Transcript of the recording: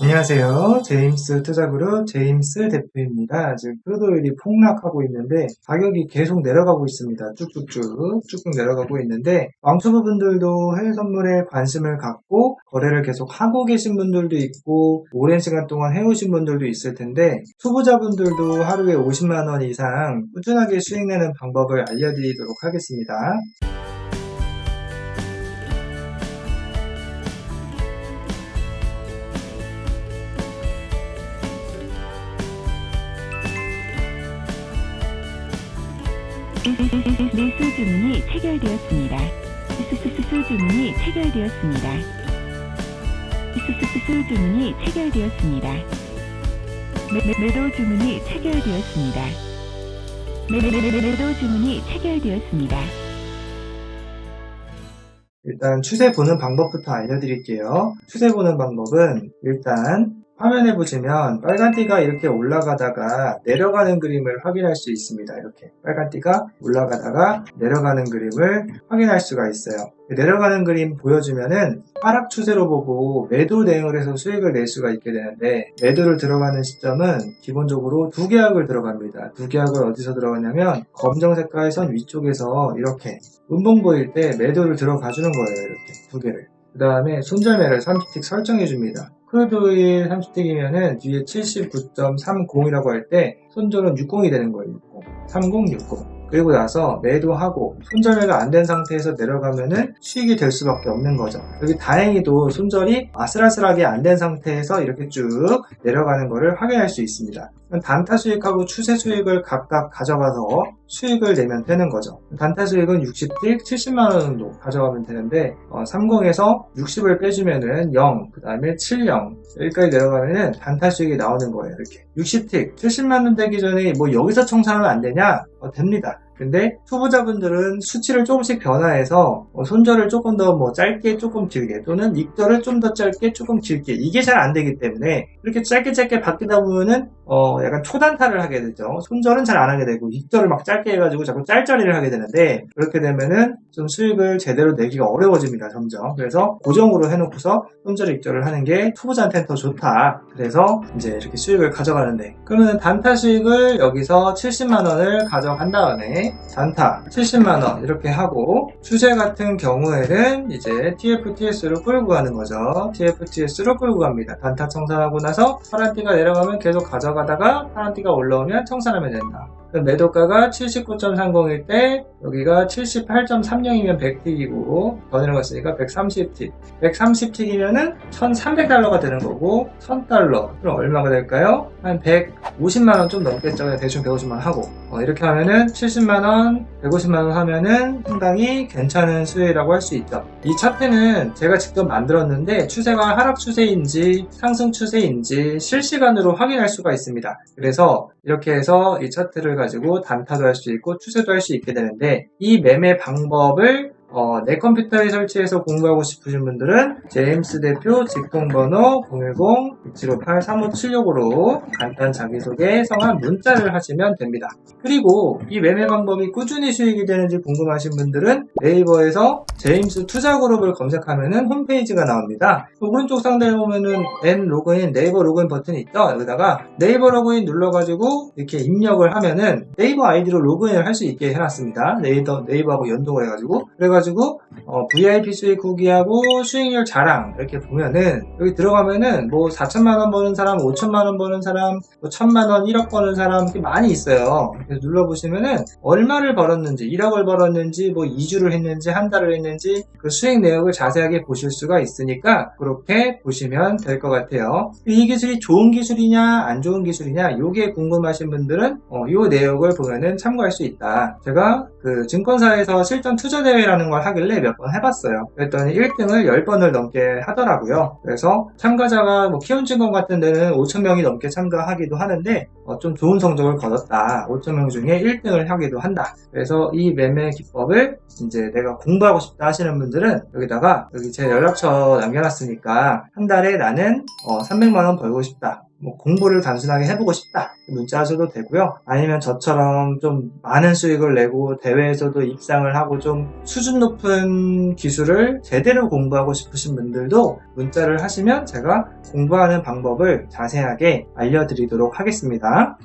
안녕하세요. 제임스 투자그룹 제임스 대표입니다. 지금 크루도일이 폭락하고 있는데 가격이 계속 내려가고 있습니다. 쭉쭉쭉 쭉쭉 내려가고 있는데 왕초보 분들도 해외 선물에 관심을 갖고 거래를 계속 하고 계신 분들도 있고 오랜 시간 동안 해오신 분들도 있을 텐데 초보자분들도 하루에 50만 원 이상 꾸준하게 수익 내는 방법을 알려드리도록 하겠습니다. 매수 주문이 체결되었습니다. 수수수 주문이 체결되었습니다. 수수수 주문이 체결되었습니다. 매도 주문이 체결되었습니다. 매도 주문이 체결되었습니다. 일단 추세 보는 방법부터 알려드릴게요. 추세 보는 방법은 일단 화면에 보시면 빨간 띠가 이렇게 올라가다가 내려가는 그림을 확인할 수 있습니다. 이렇게 빨간 띠가 올라가다가 내려가는 그림을 확인할 수가 있어요. 내려가는 그림 보여주면은 하락 추세로 보고 매도 대응을 해서 수익을 낼 수가 있게 되는데 매도를 들어가는 시점은 기본적으로 두 계약을 들어갑니다. 두 계약을 어디서 들어가냐면 검정 색깔 선 위쪽에서 이렇게 음봉 보일 때 매도를 들어가 주는 거예요. 이렇게 두 개를. 그 다음에 손절매를 30틱 설정해 줍니다. 크루드오일 30틱이면은 뒤에 79.30이라고 할 때 손절은 60이 되는 거예요. 60. 30, 60. 그리고 나서 매도하고 손절매가 안 된 상태에서 내려가면은 수익이 될 수밖에 없는 거죠. 여기 다행히도 손절이 아슬아슬하게 안 된 상태에서 이렇게 쭉 내려가는 것을 확인할 수 있습니다. 단타 수익하고 추세 수익을 각각 가져가서 수익을 내면 되는 거죠. 단타 수익은 60틱 70만 원 정도 가져가면 되는데 30에서 60을 빼주면은 0, 그 다음에 70 여기까지 내려가면은 단타 수익이 나오는 거예요. 이렇게 60틱 70만 원 되기 전에 뭐 여기서 청산하면 안 되냐? 어, 됩니다. 근데 초보자분들은 수치를 조금씩 변화해서 어, 손절을 조금 더 뭐 짧게 조금 길게 또는 익절을 좀 더 짧게 조금 길게 이게 잘 안 되기 때문에 이렇게 짧게 짧게 바뀌다 보면은 어 약간 초단타를 하게 되죠. 손절은 잘 안 하게 되고 익절을 막 짧게 해가지고 자꾸 짤짤이를 하게 되는데 그렇게 되면은 좀 수익을 제대로 내기가 어려워집니다. 점점 그래서 고정으로 해놓고서 손절 익절을 하는 게 초보자한테는 더 좋다. 그래서 이제 이렇게 수익을 가져가는데 그러면 단타 수익을 여기서 70만 원을 가져간 다음에 단타 70만원 이렇게 하고 추세 같은 경우에는 이제 TFTS로 끌고 가는 거죠. TFTS로 끌고 갑니다. 단타 청산하고 나서 파란띠가 내려가면 계속 가져 가다가 파란 띠가 올라오면 청산하면 된다. 매도가가 79.30일 때 여기가 78.30이면 100틱이고 더 내려갔으니까 130틱. 130틱이면은 1300달러가 되는 거고 1000달러. 그럼 얼마가 될까요? 한 150만원 좀 넘겠죠. 대충 150만원 하고. 어, 이렇게 하면은 70만원 150만원 하면은 상당히 괜찮은 수혜라고 할 수 있죠. 이 차트는 제가 직접 만들었는데 추세가 하락 추세인지 상승 추세인지 실시간으로 확인할 수가 있습니다. 그래서 이렇게 해서 이 차트를 가지고 단타도 할 수 있고 추세도 할 수 있게 되는데 이 매매 방법을 어, 내 컴퓨터에 설치해서 공부하고 싶으신 분들은 제임스 대표 직통번호 010-6758-3576으로 간단 자기소개 성함 문자를 하시면 됩니다. 그리고 이 매매 방법이 꾸준히 수익이 되는지 궁금하신 분들은 네이버에서 제임스 투자그룹을 검색하면은 홈페이지가 나옵니다. 오른쪽 상단에 보면은 N 로그인 네이버 로그인 버튼이 있죠. 여기다가 네이버 로그인 눌러가지고 이렇게 입력을 하면은 네이버 아이디로 로그인을 할 수 있게 해놨습니다. 네이버 네이버하고 연동을 해가지고 그래가지고 어, VIP 수익 후기하고 수익률 자랑 이렇게 보면은 여기 들어가면은 뭐 4천만 원 버는 사람, 5천만 원 버는 사람, 뭐 1천만 원, 1억 버는 사람 이렇게 많이 있어요. 그래서 눌러보시면은 얼마를 벌었는지, 1억을 벌었는지, 뭐 2주를 했는지, 한 달을 했는지 그 수익 내역을 자세하게 보실 수가 있으니까 그렇게 보시면 될 것 같아요. 이 기술이 좋은 기술이냐, 안 좋은 기술이냐, 요게 궁금하신 분들은 어, 요 내역을 보면은 참고할 수 있다. 제가 그 증권사에서 실전 투자 대회라 는 걸 하길래 몇 번 해봤어요. 그랬더니 1등을 10번을 넘게 하더라고요. 그래서 참가자가 뭐 키움증권 같은 데는 5천명이 넘게 참가하기도 하는데 어, 좀 좋은 성적을 거뒀다. 5천명 중에 1등을 하기도 한다. 그래서 이 매매 기법을 이제 내가 공부하고 싶다 하시는 분들은 여기다가 여기 제 연락처 남겨놨으니까 한 달에 나는 어, 300만원 벌고 싶다. 뭐 공부를 단순하게 해보고 싶다 문자 하셔도 되고요. 아니면 저처럼 좀 많은 수익을 내고 대회에서도 입상을 하고 좀 수준 높은 기술을 제대로 공부하고 싶으신 분들도 문자를 하시면 제가 공부하는 방법을 자세하게 알려드리도록 하겠습니다.